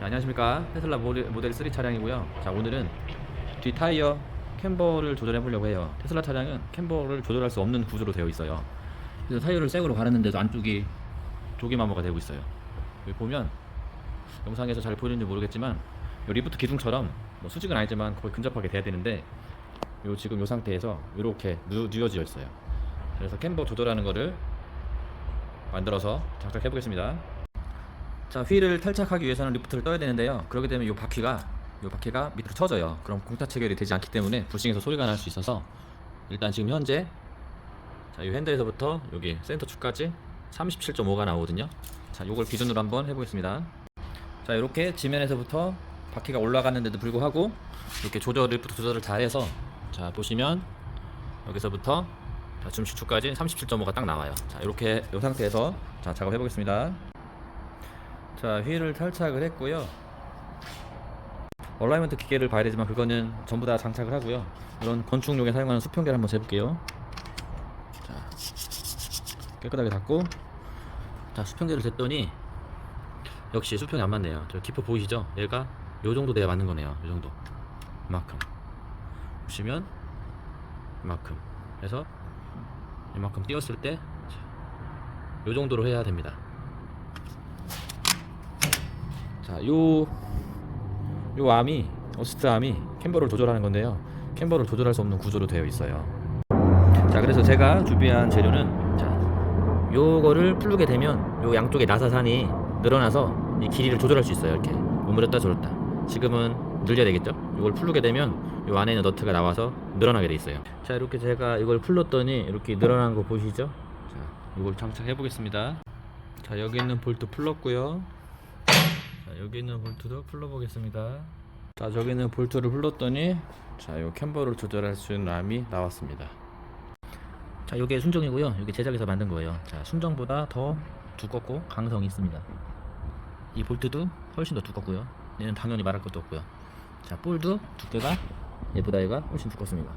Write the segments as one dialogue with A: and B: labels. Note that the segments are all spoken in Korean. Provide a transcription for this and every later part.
A: 자, 안녕하십니까. 테슬라 모델, 모델 3 차량이고요. 자 오늘은 뒤 타이어 캠버를 조절해 보려고 해요. 테슬라 차량은 캠버를 조절할 수 없는 구조로 되어 있어요. 그래서 타이어를 새거로 갈았는데도 안쪽이 조개마모가 되고 있어요. 여기 보면 영상에서 잘 보이는지 모르겠지만 요 리프트 기둥처럼 뭐 수직은 아니지만 거의 근접하게 돼야 되는데 요 지금 요 상태에서 이렇게 누워져 있어요. 그래서 캠버 조절하는 거를 만들어서 장착해 보겠습니다 자 휠을 탈착하기 위해서는 리프트를 떠야 되는데요. 그렇게 되면 이 바퀴가 이 바퀴가 밑으로 쳐져요. 그럼 공타 체결이 되지 않기 때문에 불싱해서 소리가 날 수 있어서 일단 지금 현재 자 이 핸들에서부터 여기 센터 축까지 37.5가 나오거든요. 자 요걸 기준으로 한번 해보겠습니다. 자 이렇게 지면에서부터 바퀴가 올라가는데도 불구하고 이렇게 조절 리프트 조절을 잘해서 자 보시면 여기서부터 자, 중시축까지 37.5가 딱 나와요. 자 이렇게 이 상태에서 자 작업해 보겠습니다 자 휠을 탈착을 했고요. 얼라이먼트 기계를 봐야 되지만 그거는 전부 다 장착을 하고요. 이런 건축용에 사용하는 수평계를 한번 재볼게요. 자 깨끗하게 닦고. 자 수평계를 쟀더니 역시 수평이 안 맞네요. 저 기포 보이시죠? 얘가 요 정도 돼야 맞는 거네요. 요 정도. 이만큼. 보시면 이만큼. 그래서 이만큼 띄었을 때 요 정도로 해야 됩니다 자, 요, 요 암이, 어시스트 암이 캠버를 조절하는 건데요. 캠버를 조절할 수 없는 구조로 되어 있어요. 자, 그래서 제가 준비한 재료는, 자, 요거를 풀게 되면 요 양쪽에 나사산이 늘어나서 이 길이를 조절할 수 있어요. 이렇게. 오므렸다 졸었다. 지금은 늘려야 되겠죠? 이걸 풀게 되면 요 안에 있는 너트가 나와서 늘어나게 돼 있어요. 자, 이렇게 제가 이걸 풀렀더니 이렇게 늘어난 거 보시죠? 자, 이걸 장착해 보겠습니다. 자, 여기 있는 볼트 풀렀고요. 자, 여기 있는 볼트도 풀러 보겠습니다. 자, 저기 있는 볼트를 풀렀더니 자, 요 캠버를 조절할 수 있는 람이 나왔습니다. 자, 요게 순정이고요. 요게 제작해서 만든 거예요. 자, 순정보다 더 두껍고 강성이 있습니다. 이 볼트도 훨씬 더 두껍고요. 얘는 당연히 말할 것도 없고요. 자, 볼도 두께가 얘보다 얘가 훨씬 두껍습니다.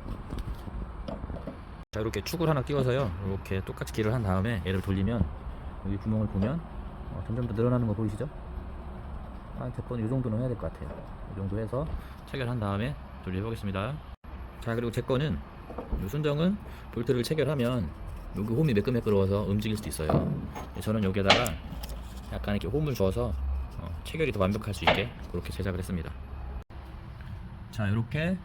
A: 자, 이렇게 축을 하나 끼워서요. 이렇게 똑같이 길을 한 다음에 얘를 돌리면 여기 구멍을 보면 어, 점점 더 늘어나는 거 보이시죠? 한 제건 이 정도는 해야 될 것 같아요. 이 정도 해서 체결한 다음에 돌려보겠습니다. 자 그리고 제 거는 요 순정은 볼트를 체결하면 여기 홈이 매끈매끈러워서 움직일 수도 있어요. 저는 여기에다가 약간 이렇게 홈을 줘서 어, 체결이 더 완벽할 수 있게 그렇게 제작을 했습니다. 자 이렇게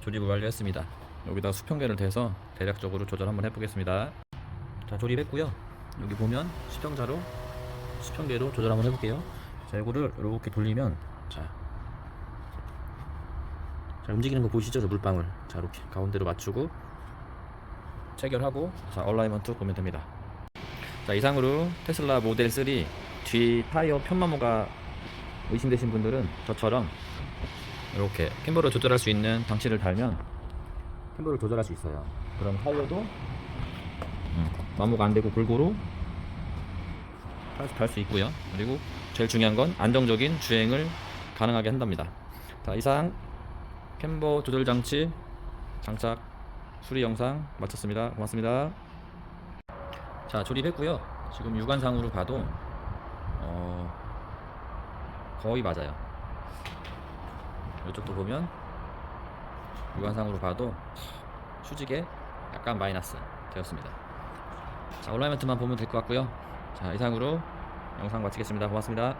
A: 조립을 완료했습니다. 여기다 수평계를 대서 대략적으로 조절 한번 해보겠습니다. 자 조립했고요. 여기 보면 수평자로 수평계로 조절 한번 해볼게요. 자, 이거를 이렇게 돌리면 자, 자 움직이는 거 보이시죠? 저 물방울. 자, 이렇게 가운데로 맞추고 체결하고 자, 얼라이먼트 보면 됩니다. 자, 이상으로 테슬라 모델 3 뒤 타이어 편마모가 의심되신 분들은 저처럼 이렇게 캠버를 조절할 수 있는 장치를 달면 캠버를 조절할 수 있어요. 그럼 타이어도 음, 마모가 안 되고 골고루 할수 있고요. 그리고 제일 중요한 건 안정적인 주행을 가능하게 한답니다. 자, 이상 캠버 조절 장치 장착 수리 영상 마쳤습니다. 고맙습니다. 자, 조립했고요. 지금 육안상으로 봐도 어, 거의 맞아요. 이쪽도 보면 육안상으로 봐도 수직에 약간 마이너스 되었습니다. 자, 온라인멘트만 보면 될 것 같고요. 자, 이상으로 영상 마치겠습니다. 고맙습니다.